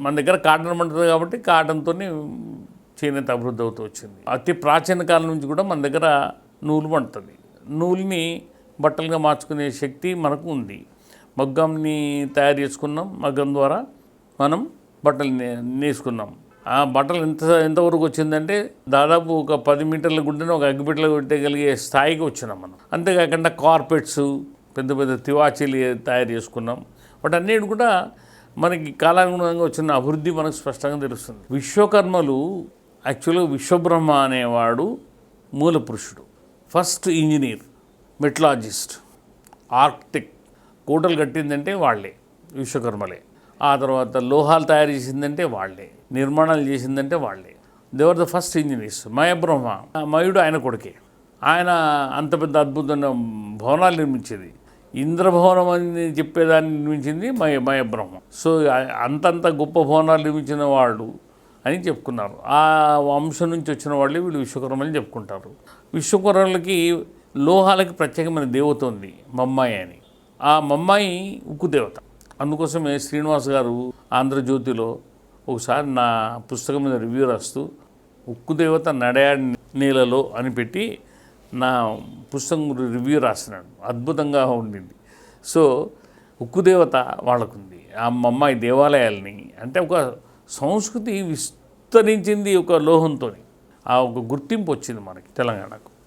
మన దగ్గర కాటన్ ఉంటుంది కాబట్టి కాటన్తో చేనేత అభివృద్ధి అవుతూ వచ్చింది. అతి ప్రాచీన కాలం నుంచి కూడా మన దగ్గర నూలు పండుతుంది. నూలుని బట్టలుగా మార్చుకునే శక్తి మనకు ఉంది. మగ్గంని తయారు చేసుకున్నాం. మగ్గం ద్వారా మనం బట్టలు నేసుకున్నాం. ఆ బట్టలు ఎంత ఎంతవరకు వచ్చిందంటే దాదాపు ఒక పది మీటర్ల గుండెని ఒక అగ్గిపెట్టలో పెట్టగలిగే స్థాయికి వచ్చినాం మనం. అంతేకాకుండా కార్పెట్స్ పెద్ద పెద్ద తివాచీలు తయారు చేసుకున్నాం. వాటన్నిటి కూడా మనకి కాలానుగుణంగా వచ్చిన అభివృద్ధి మనకు స్పష్టంగా తెలుస్తుంది. విశ్వకర్మలు యాక్చువల్గా విశ్వబ్రహ్మ అనేవాడు మూల పురుషుడు ఫస్ట్ ఇంజనీర్ మెట్లాజిస్ట్ ఆర్కిటెక్ట్ కోటలు కట్టిందంటే వాళ్ళే విశ్వకర్మలే. ఆ తర్వాత లోహాలు తయారు చేసిందంటే వాళ్ళే నిర్మాణాలు చేసిందంటే వాళ్ళే. They were the first engineers Mayabrahma మయుడు ఆయన కొడుకే. ఆయన అంత పెద్ద అద్భుతమైన భవనాలు నిర్మించేది. ఇంద్రభవనం అని చెప్పేదాన్ని నిర్మించింది మయ మయబ్రహ్మ. సో అంతంత గొప్ప భవనాలు నిర్మించిన వాళ్ళు అని చెప్పుకున్నారు. ఆ వంశం నుంచి వచ్చిన వాళ్ళే వీళ్ళు విశ్వకర్మని చెప్పుకుంటారు. విశ్వకర్మలకి లోహాలకి ప్రత్యేకమైన దేవత ఉంది మమ్మాయి అని. ఆ మమ్మాయి ఉక్కు దేవత అందుకోసమే శ్రీనివాస్ గారు ఆంధ్రజ్యోతిలో ఒకసారి నా పుస్తకం మీద రివ్యూ రాస్తూ ఉక్కు దేవత నడయాడి నీళ్ళలో అని పెట్టి నా పుస్తకం రివ్యూ రాసినాను అద్భుతంగా ఉండింది. సో ఉక్కు దేవత వాళ్ళకుంది. ఆ అమ్మాయి దేవాలయాల్ని అంటే ఒక సంస్కృతి విస్తరించింది ఒక లోహంతో ఆ ఒక గుర్తింపు వచ్చింది మనకి తెలంగాణకు.